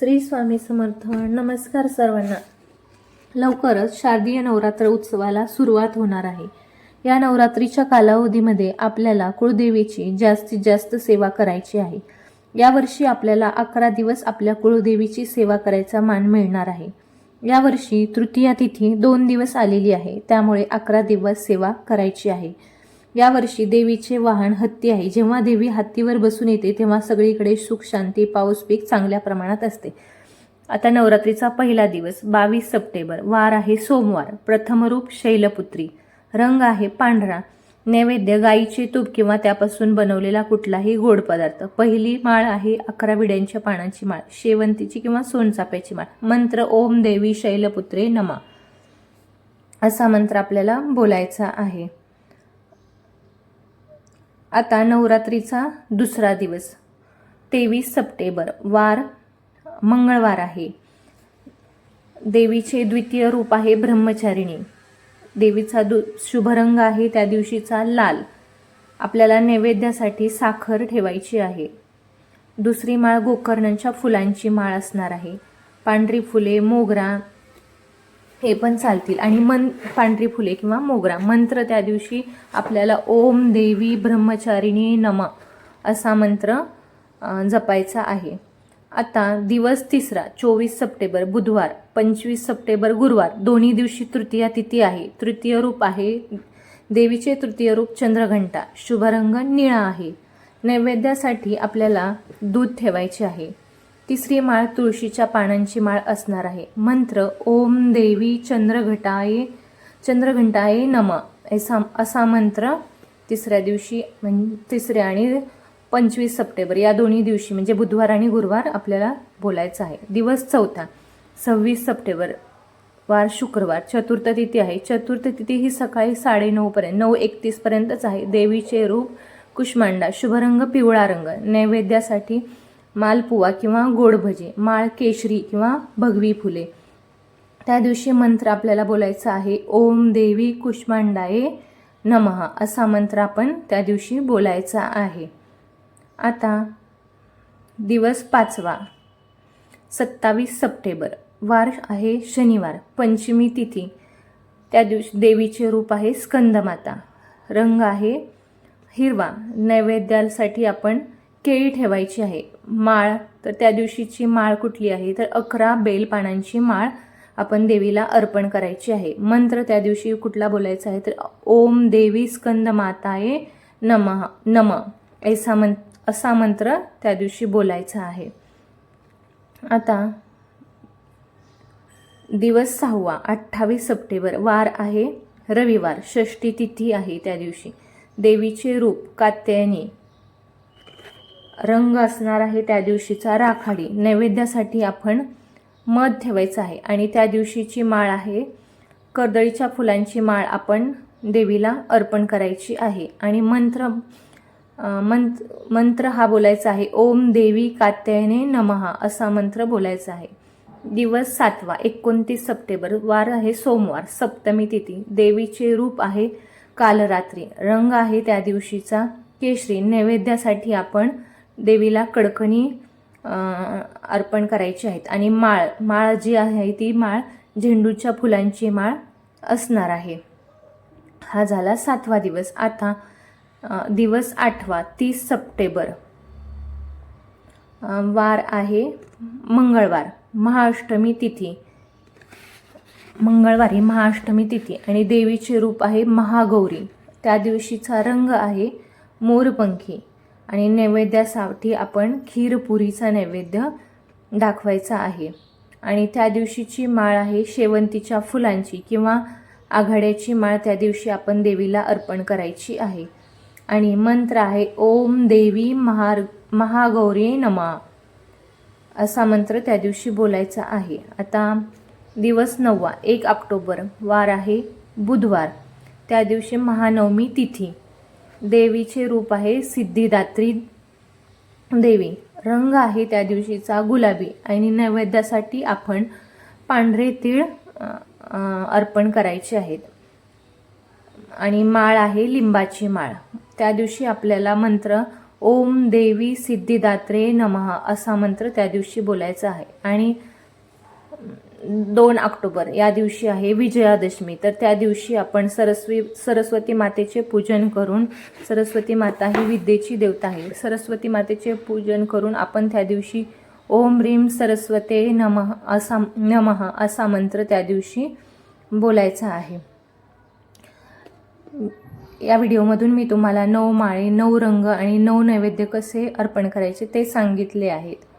श्री स्वामी समर्थ नमस्कार सर्वांना. लवकरच शारदीय नवरात्र उत्सवाला सुरुवात होणार आहे. या नवरात्रीच्या कालावधीमध्ये आपल्याला कुळदेवीची जास्तीत जास्त सेवा करायची आहे. यावर्षी आपल्याला अकरा दिवस आपल्या कुळदेवीची सेवा करायचा मान मिळणार आहे. यावर्षी तृतीया तिथी दोन दिवस आलेली आहे. त्यामुळे अकरा दिवस सेवा करायची आहे. यावर्षी देवीचे वाहन हत्ती आहे. जेव्हा देवी हत्तीवर बसून येते तेव्हा सगळीकडे सुख शांती पाऊस पीक चांगल्या प्रमाणात असते. आता नवरात्रीचा पहिला दिवस बावीस सप्टेंबर. वार आहे सोमवार. प्रथमरूप शैलपुत्री. रंग आहे पांढरा. नैवेद्य गाईचे तूप किंवा त्यापासून बनवलेला कुठलाही गोड पदार्थ. पहिली माळ आहे अकरा विड्यांच्या पानाची माळ शेवंतीची किंवा सोनचाप्याची माळ. मंत्र ओम देवी शैलपुत्रे नमा. असा मंत्र आपल्याला बोलायचा आहे. आता नवरात्रीचा दुसरा दिवस. तेवीस सप्टेंबर वार मंगळवार आहे. देवीचे द्वितीय रूप आहे ब्रह्मचारिणी. देवीचा दु शुभरंग आहे त्या दिवशीचा लाल. आपल्याला नैवेद्यासाठी साखर ठेवायची आहे. दुसरी माळ गोकर्णांच्या फुलांची माळ असणार आहे. पांढरी फुले मोगरा हे पण चालतील. आणि मन पांढरी फुले किंवा मोगरा मंत्र त्या दिवशी आपल्याला ओम देवी ब्रह्मचारिणी नम असा मंत्र जपायचा आहे. आता दिवस तिसरा चोवीस सप्टेंबर बुधवार पंचवीस सप्टेंबर गुरुवार. दोन्ही दिवशी तृतीया तिथी आहे. तृतीय रूप आहे देवीचे तृतीय रूप चंद्रघंटा. शुभरंग निळा आहे. नैवेद्यासाठी आपल्याला दूध ठेवायचे आहे. तिसरी माळ तुळशीच्या पानांची माळ असणार आहे. मंत्र ओम देवी चंद्रघटाये चंद्रघंटाये नम. असा असा मंत्र तिसऱ्या दिवशी म्हण तिसऱ्या आणि पंचवीस सप्टेंबर या दोन्ही दिवशी म्हणजे बुधवार आणि गुरुवार आपल्याला बोलायचं आहे. दिवस चौथा सव्वीस सप्टेंबर वार शुक्रवार चतुर्थ तिथी आहे. चतुर्थ तिथी ही सकाळी साडेनऊपर्यंत नऊ एकतीसपर्यंतच आहे. देवीचे रूप कुष्मांडा शुभरंग पिवळा रंग नैवेद्यासाठी मालपुवा किंवा गोडभजे माळ केशरी किंवा भगवी फुले. त्या दिवशी मंत्र आपल्याला बोलायचा आहे ओम देवी कुष्मांडाये नमः असा मंत्र आपण त्या दिवशी बोलायचा आहे. आता दिवस पाचवा सत्तावीस सप्टेंबर. वार आहे शनिवार पंचमी तिथी. त्या दिवशी देवीचे रूप आहे स्कंदमाता. रंग आहे हिरवा. नैवेद्यासाठी आपण केळी ठेवायची आहे. माळ तर त्या दिवशीची माळ कुठली आहे? तर अकरा बेलपानांची माळ आपण देवीला अर्पण करायची आहे. मंत्र त्या दिवशी कुठला बोलायचा आहे? तर ओम देवी स्कंद माताये नम नम. ऐसा मं असा मंत्र त्या दिवशी बोलायचा आहे. आता दिवस सहावा अठ्ठावीस सप्टेंबर वार आहे. रविवार षष्टी तिथी आहे त्या दिवशी. देवीचे रूप कात्यायनी रंग असणार आहे त्या दिवशीचा राखाडी. नैवेद्यासाठी आपण मध ठेवायचं आहे. आणि त्या दिवशीची माळ आहे. कर्दळीच्या फुलांची माळ आपण देवीला अर्पण करायची आहे. आणि मंत्र मंत्र मंत्र हा बोलायचा आहे. ओम देवी कात्यायने नमहा असा मंत्र बोलायचा आहे. दिवस सातवा एकोणतीस सप्टेंबर वार आहे सोमवार सप्तमी तिथी. देवीचे रूप आहे कालरात्री. रंग आहे त्या दिवशीचा केशरी. नैवेद्यासाठी आपण देवीला कडकणी अर्पण करायची आहेत. आणि माळ माळ जी आहे ती माळ झेंडूच्या फुलांची माळ असणार आहे. हा झाला सातवा दिवस. आता दिवस आठवा तीस सप्टेंबर. वार आहे मंगळवार महाअष्टमी तिथी. मंगळवारी महाअष्टमी तिथी आणि देवीचे रूप आहे महागौरी. त्या दिवशीचा रंग आहे मोरपंखी. आणि नैवेद्यासाठी आपण खीरपुरीचा नैवेद्य दाखवायचा आहे. आणि त्या दिवशीची माळ आहे शेवंतीच्या फुलांची किंवा आघाड्याची माळ त्या दिवशी आपण देवीला अर्पण करायची आहे. आणि मंत्र आहे ओम देवी महार महागौरी नमा. असा मंत्र त्या दिवशी बोलायचा आहे. आता दिवस नववा एक ऑक्टोबर वार आहे बुधवार. त्या दिवशी महानवमी तिथी. देवीचे रूप आहे सिद्धिदात्री देवी. रंग आहे त्या दिवशीचा गुलाबी आणि नैवेद्यासाठी आपण पांढरे तीळ अर्पण करायचे आहेत. आणि माळ आहे लिंबाची माळ. त्या दिवशी आपल्याला मंत्र ओम देवी सिद्धिदात्रे नमः असा मंत्र त्या दिवशी बोलायचा आहे. आणि दोन ऑक्टोबर या दिवशी आहे विजयादशमी. तर त्या दिवशी आपण सरस्वी सरस्वती मातेचे पूजन करून सरस्वती माता ही विद्येची देवता आहे. सरस्वती मातेचे पूजन करून आपण त्या दिवशी ओम रीम सरस्वते नमः असा नमः असा मंत्र त्या दिवशी बोलायचा आहे. या व्हिडिओमधून मी तुम्हाला नऊ माळे नऊ रंग आणि नऊ नैवेद्य कसे अर्पण करायचे ते सांगितले आहेत.